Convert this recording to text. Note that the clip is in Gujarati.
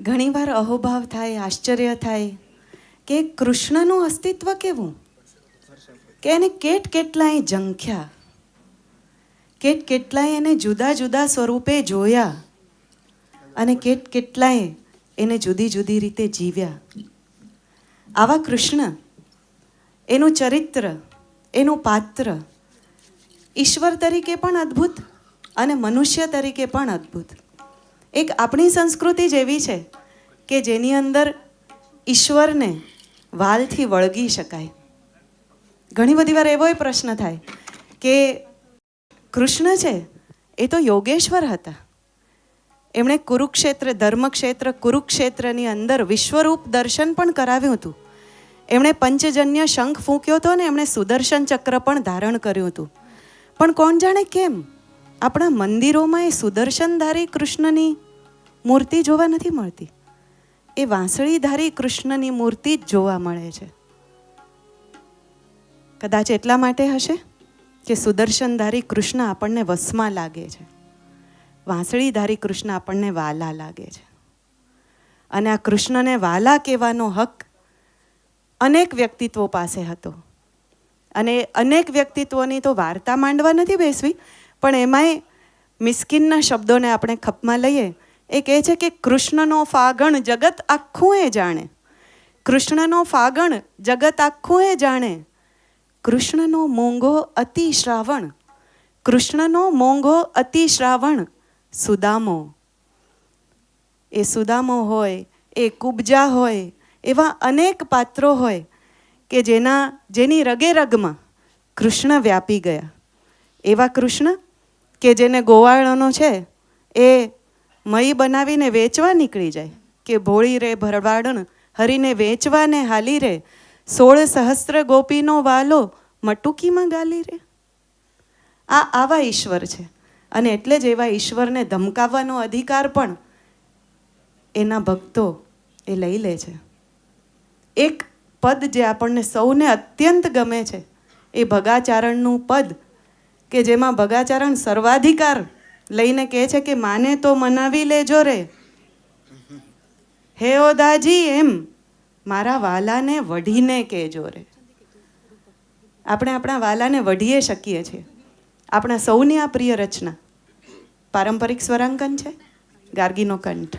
ઘણીવાર અહોભાવ થાય, આશ્ચર્ય થાય કે કૃષ્ણનું અસ્તિત્વ કેવું? કે એને કેટ કેટલાય જંખ્યા કેટ કેટલાય એને જુદા જુદા સ્વરૂપે જોયા અને કેટ કેટલાય એને જુદી જુદી રીતે જીવ્યા. આવા કૃષ્ણ, એનું ચરિત્ર, એનું પાત્ર ઈશ્વર તરીકે પણ અદ્ભુત અને મનુષ્ય તરીકે પણ અદ્ભુત. એક આપણી સંસ્કૃતિ જ એવી છે કે જેની અંદર ઈશ્વરને વાલથી વળગી શકાય. ઘણી બધી વાર એવોય પ્રશ્ન થાય કે કૃષ્ણ છે એ તો યોગેશ્વર હતા. એમણે કુરુક્ષેત્ર, ધર્મક્ષેત્ર, કુરુક્ષેત્રની અંદર વિશ્વરૂપ દર્શન પણ કરાવ્યું હતું. એમણે પંચજન્ય શંખ ફૂંક્યો હતો ને એમણે સુદર્શન ચક્ર પણ ધારણ કર્યું હતું. પણ કોણ જાણે કેમ આપણા મંદિરોમાં એ સુદર્શનધારી કૃષ્ણની મૂર્તિ જોવા નથી મળતી. એ વાંસળીધારી કૃષ્ણની મૂર્તિ જ જોવા મળે છે. કદાચ એટલા માટે હશે કે સુદર્શનધારી કૃષ્ણ આપણને વસમાં લાગે છે. વાંસળીધારી કૃષ્ણ આપણને વાલા લાગે છે. અને આ કૃષ્ણને વાલા કહેવાનો હક અનેક વ્યક્તિત્વો પાસે હતો. અને અનેક વ્યક્તિત્વોની તો વાર્તા માંડવા નથી બેસવી, પણ એમાંય મિસ્કિનના શબ્દોને આપણે ખપમાં લઈએ એ કહે છે કે કૃષ્ણનો ફાગણ જગત આખું એ જાણે. કૃષ્ણનો ફાગણ જગત આખું એ જાણે. કૃષ્ણનો મોંઘો અતિ શ્રાવણ. કૃષ્ણનો મોંઘો અતિ શ્રાવણ. સુદામો. એ સુદામો હોય, એ કુબજા હોય, એવા અનેક પાત્રો હોય કે જેના, જેની રગે રગમાં કૃષ્ણ વ્યાપી ગયા. એવા કૃષ્ણ કે જેને ગોવાળનો છે, એ મય બનાવીને વેચવા નીકળી જાય. કે ભોળી રે ભરવાડણ, હરીને વેચવાને હાલી રે. સોળ સહસ્ત્ર ગોપીનો વાલો મટુકીમાં ગાલી રે. આ આવા ઈશ્વર છે. અને એટલે જ એવા ઈશ્વરને ધમકાવવાનો અધિકાર પણ એના ભક્તો એ લઈ લે છે. એક પદ જે આપણને સૌને અત્યંત ગમે છે, એ ભગાચારણનું પદ કે જેમાં ભગાચારણ સર્વાધિકાર લઈને કહે છે કે, માને તો મનાવી લેજો રે. હે ઓદાજી, એમ? મારા વાલાને વઢીને કહેજો રે. આપણે આપણા વાલાને વઢીએ શકીએ છીએ. આપણા સૌની આ પ્રિય રચના. પારંપરિક સ્વરાંકન છે? ગાર્ગીનો કંઠ.